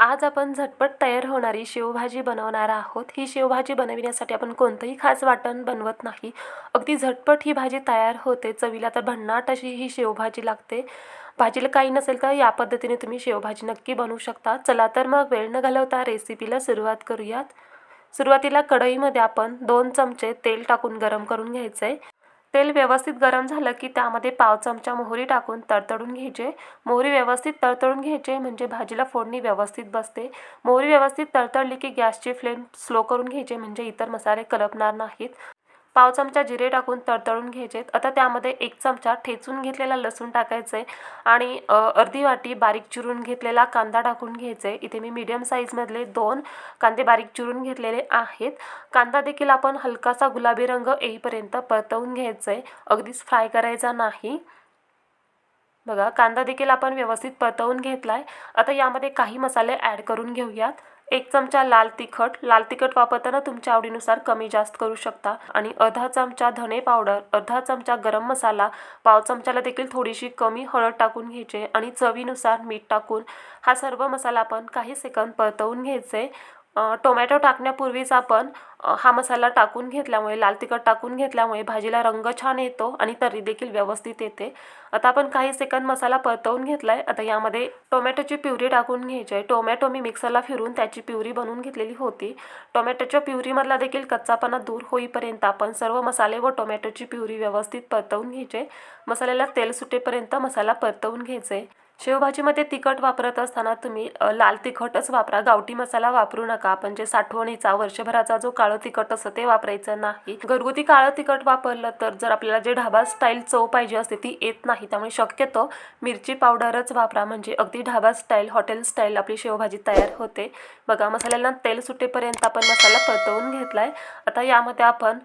आज आपण झटपट तयार होणारी शेवभाजी बनवणार आहोत. ही शेवभाजी बनविण्यासाठी आपण कोणतंही खास वाटण बनवत नाही. अगदी झटपट ही भाजी तयार होते. चवीला तर भन्नाट अशी ही शेवभाजी लागते. भाजीला काही नसेल तर या पद्धतीने तुम्ही शेवभाजी नक्की बनवू शकता. चला तर मग वेळ न घालवता रेसिपीला सुरुवात करूयात. सुरुवातीला कढईमध्ये आपण दोन चमचे तेल टाकून गरम करून घ्यायचं आहे तेल व्यवस्थित गरम झालं की त्यामध्ये पाव चमचा मोहरी टाकून तडतडून घ्यायचे. मोहरी व्यवस्थित तडतडून घ्यायचे म्हणजे भाजीला फोडणी व्यवस्थित बसते. मोहरी व्यवस्थित तडतडली की गॅसची फ्लेम स्लो करून घ्यायचे म्हणजे इतर मसाले करपणार नाहीत. पाव चमचा जिरे टाकून तळतळून घ्यायचे आता त्यामध्ये एक चमचा ठेचून घेतलेला लसूण टाकायचं आहे आणि अर्धी वाटी बारीक चिरून घेतलेला कांदा टाकून घ्यायचा आहे इथे मी मीडियम साईजमधले दोन कांदे बारीक चिरून घेतलेले आहेत. कांदा देखील आपण हलकासा गुलाबी रंग येईपर्यंत परतवून घ्यायचा आहे अगदीच फ्राय करायचा नाही. बघा कांदा देखील आपण व्यवस्थित परतवून घेतला आहे आता यामध्ये काही मसाले ॲड करून घेऊयात. एक चमचा लाल तिखट. लाल तिखट वापरताना तुमच्या आवडीनुसार कमी जास्त करू शकता. आणि अर्धा चमचा धने पावडर अर्धा चमचा गरम मसाला पाव चमचाला देखील थोडीशी कमी हळद टाकून घ्यायचे आणि चवीनुसार मीठ टाकून हा सर्व मसाला आपण काही सेकंद परतवून घ्यायचे. टोमॅटो टाकण्यापूर्वीच आपण हा मसाला टाकून घेतल्यामुळे लाल तिखट टाकून घेतल्यामुळे भाजीला रंग छान येतो आणि तर्री देखील व्यवस्थित येते. आता आपण काही सेकंद मसाला परतवून घेतला आहे आता यामध्ये टोमॅटोची प्युरी टाकून घ्यायची आहे. टोमॅटो मी मिक्सरला फिरून त्याची प्युरी बनवून घेतलेली होती. टोमॅटोच्या प्युरीमधला देखील कच्चापणा दूर होईपर्यंत आपण सर्व मसाले व टोमॅटोची प्युरी व्यवस्थित परतवून घ्यायचे. मसाल्याला तेल सुटेपर्यंत मसाला परतवून घ्यायचे. शेवभाजीमध्ये तिखट वापरत असताना तुम्ही लाल तिखटच वापरा. गावठी मसाला वापरू नका. आपण जे साठवणीचा वर्षभराचा जो काळं तिखट असतं ते वापरायचं नाही. घरगुती काळं तिखट वापरलं तर जर आपल्याला जे ढाबा स्टाईल चव पाहिजे असते ती येत नाही. त्यामुळे शक्यतो मिरची पावडरच वापरा. म्हणजे अगदी ढाबा स्टाईल हॉटेल स्टाईल आपली शेवभाजी तयार होते. बघा मसाल्याला तेल सुटेपर्यंत आपण मसाला परतवून घेतला आहे आता यामध्ये आपण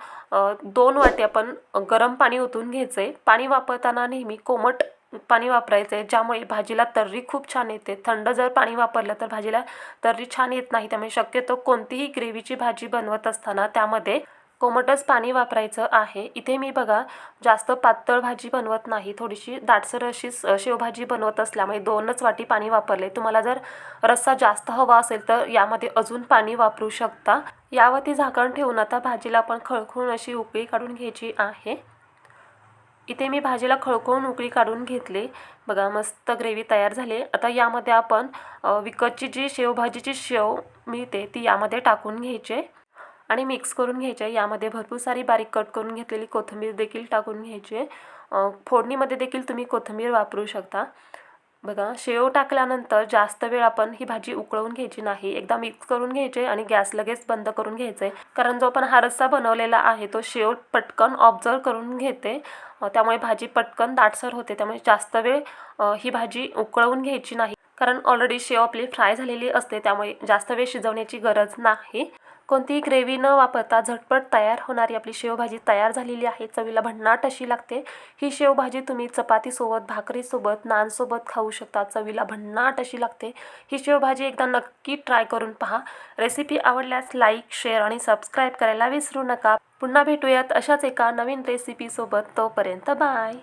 दोन वाटी आपण गरम पाणी ओतून घ्यायचं आहे पाणी वापरताना नेहमी कोमट पाणी वापरायचं आहे ज्यामुळे भाजीला तर्री खूप छान येते. थंड जर पाणी वापरलं तर भाजीला तर्री छान येत नाही. त्यामुळे शक्यतो कोणतीही ग्रेव्हीची भाजी बनवत असताना त्यामध्ये कोमटच पाणी वापरायचं आहे. इथे मी बघा जास्त पातळ भाजी बनवत नाही. थोडीशी दाटसर अशी शेवभाजी बनवत असल्यामुळे दोनच वाटी पाणी वापरले. तुम्हाला जर रस्सा जास्त हवा असेल तर यामध्ये अजून पाणी वापरू शकता. यावरती झाकण ठेवून आता भाजीला आपण खळखळून अशी उकळी काढून घ्यायची आहे. इथे मी भाजीला खळखळून उकळी काढून घेतले. बघा मस्त ग्रेव्ही तयार झाली. आता यामध्ये आपण विकतची जी शेवभाजीची शेव मिळते ती यामध्ये टाकून घ्यायचे आणि मिक्स करून घ्यायचे. यामध्ये भरपूर सारी बारीक कट करून घेतलेली कोथिंबीर देखील टाकून घ्यायची. फोडणीमध्ये देखील तुम्ही कोथिंबीर वापरू शकता. बघा शेव टाकल्यानंतर जास्त वेळ आपण ही भाजी उकळवून घ्यायची नाही. एकदा मिक्स करून घ्यायचे आणि गॅस लगेच बंद करून घ्यायचे. कारण जो आपण हा रस्सा बनवलेला आहे तो शेव पटकन ऑब्झर्व करून घेते. त्यामुळे भाजी पटकन दाटसर होते. त्यामुळे जास्त वेळ ही भाजी उकळवून घ्यायची नाही. कारण ऑलरेडी शेव आपली फ्राय झालेली असते त्यामुळे जास्त वेळ शिजवण्याची गरज नाही. कोणतीही ग्रेव्ही न वापरता झटपट तयार होणारी आपली शेवभाजी तयार झालेली आहे. चवीला भन्नाट अशी लागते. ही शेवभाजी तुम्ही चपातीसोबत भाकरीसोबत नानसोबत खाऊ शकता. चवीला भन्नाट अशी लागते. ही शेवभाजी एकदा नक्की ट्राय करून पहा. रेसिपी आवडल्यास लाईक शेअर आणि सबस्क्राईब करायला विसरू नका. पुन्हा भेटूयात अशाच एका नवीन रेसिपीसोबत तोपर्यंत बाय